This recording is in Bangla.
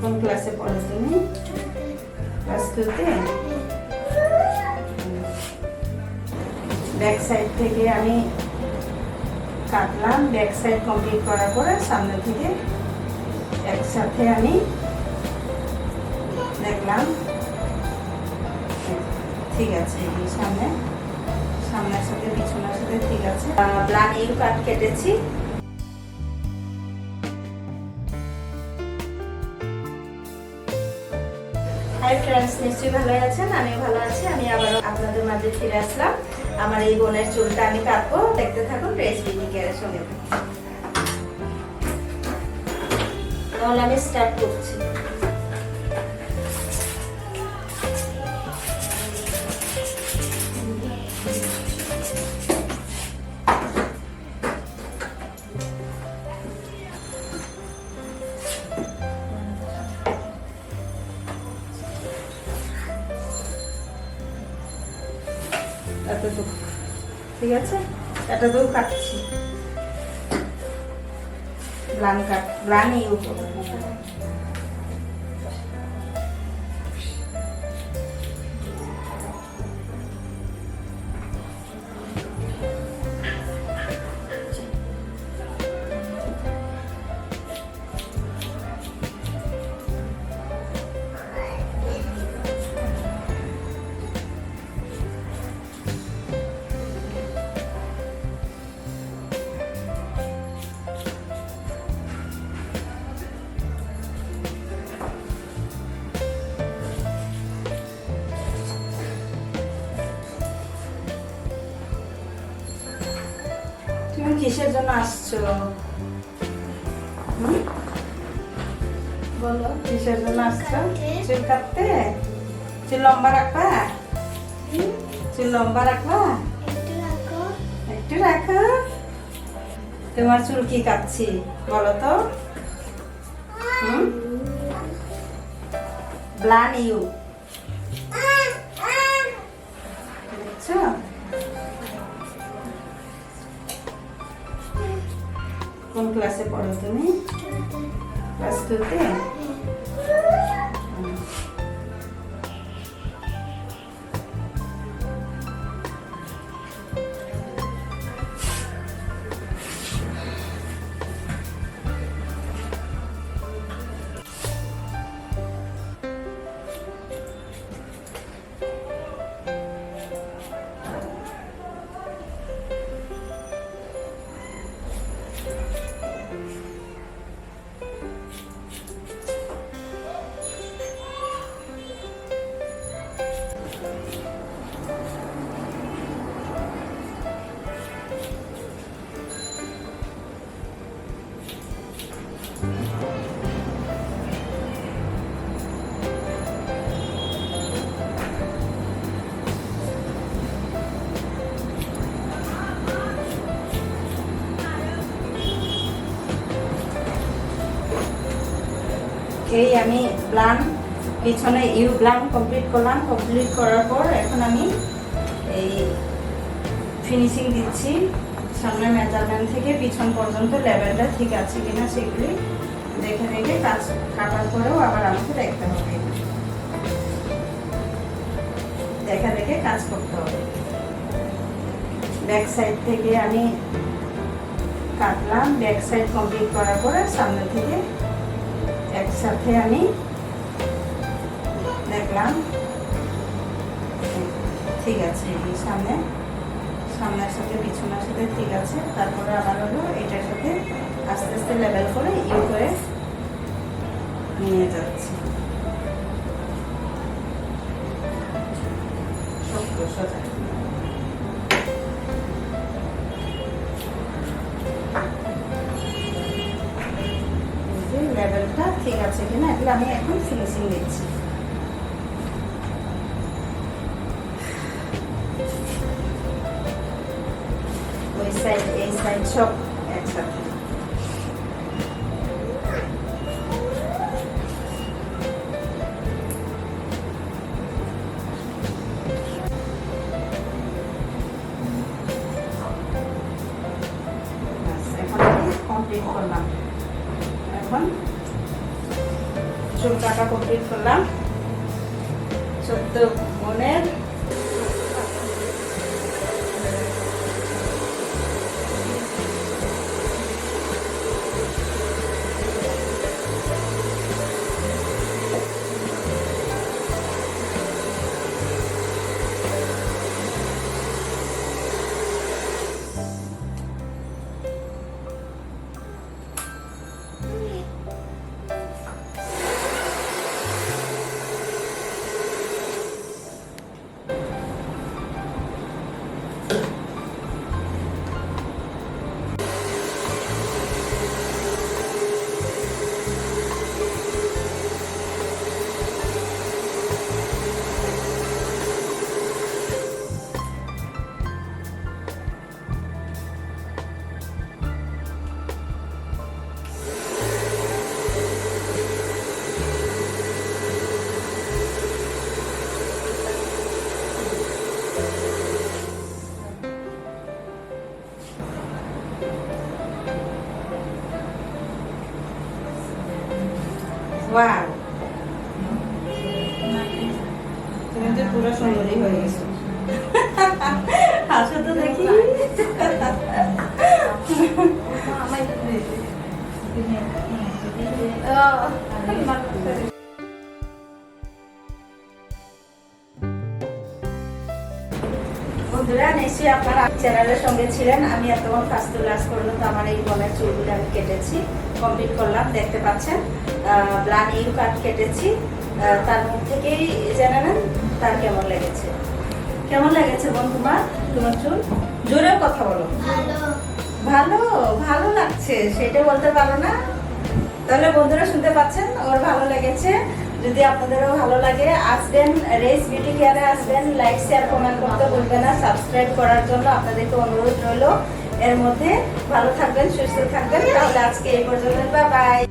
কোন ক্লাসে পড়ো তুমি ক্লাস টুতে ব্যাক সাইড থেকে আমি কাটলাম ব্যাক সাইড কমপ্লিট করার পরে সামনে থেকে একসাথে আমি দেখলাম। ঠিক আছে সামনে। সামনের সাথে, পিছনের সাথে ঠিক আছে। ব্লান ইউ কাট কেটেছি। হাই ফ্রেন্ডস নিশ্চয়ই ভালো আছেন? আমি ভালো আছি। আমি আবার আপনাদের মাঝে ফিরে আসলাম। আমার এই বোনের চুলটা আমি কাটবো। দেখতে থাকুন বিউটি কেয়ারের সঙ্গে। তাহলে আমি স্টার্ট করছি। ঠিক আছে? এতটুকু কাটছি। ব্লান কাট ব্লান উপর। তুমি কিসের জন্য আসছো? বলো কিসের জন্য আসছো? চুল কাটতে? চুল লম্বা রাখবা? চুল লম্বা রাখবা? একটু রাখো। তোমার চুল কি কাটছি বলো তো। ব্লান ইউ দেখছ? কোন ক্লাসে পড়ো তুমি? ক্লাস টুতে এই আমি ব্লান পিছনে ইউ ব্লান কমপ্লিট করলাম। কমপ্লিট করার পর এখন আমি এই ফিনিশিং দিচ্ছি। সামনে মেজারমেন্ট থেকে পিছন পর্যন্ত লেভেলটা ঠিক আছে কিনা সেগুলি দেখে দেখে কাজ কাটার পরেও আবার আমাকে দেখতে হবে। দেখা দেখে কাজ করতে হবে। ব্যাক সাইড থেকে আমি কাটলাম। ব্যাক সাইড কমপ্লিট করার পরে সামনে থেকে একসাথে আমি দেখলাম। ঠিক আছে, এই সামনে, সামনের সাথে, পিছনের সাথে ঠিক আছে। তারপরে আবার হলো এটার সাথে আস্তে আস্তে লেভেল করে ইউ করে নিয়ে যাচ্ছি। শক্ত সোজা আছে কিনা এগুলো আমি এখন ফিনিশিং দিচ্ছি ওই সাইড এই সাইড সব চুল কাটা কমপ্লিট করলাম। চোদ্দ বোনের ওয়াও তুমি তো পুরো সুন্দরী হয়ে গেছো হাসো তো দেখি বন্ধুরা নিশ্চয়ই আপনারা চ্যানেলের সঙ্গে ছিলেন আমি এতক্ষণ ফার্স্ট লাস পর্যন্ত আমার এই বোনের চুলগুলো আমি কেটেছি কমপ্লিট করলাম দেখতে পাচ্ছেন ব্লান ইউ কাট কেটেছি তার মুখ থেকেই জেনে নেন তার কেমন লেগেছে। কেমন লেগেছে বোন তোমার তোমার চুল? জোরে কথা বলো। ভালো ভালো লাগছে সেটা বলতে পারো না। তাহলে বন্ধুরা শুনতে পাচ্ছেন ওর ভালো লেগেছে। যদি আপনাদেরও ভালো লাগে, আসবেন রেস বিউটি কেয়ারে আসবেন লাইক শেয়ার কমেন্ট করতে ভুলবেন না সাবস্ক্রাইব করার জন্য আপনাদেরকে অনুরোধ রইল। এর মধ্যে ভালো থাকবেন, সুস্থ থাকবেন। তাহলে আজকে এই পর্যন্ত বা বাই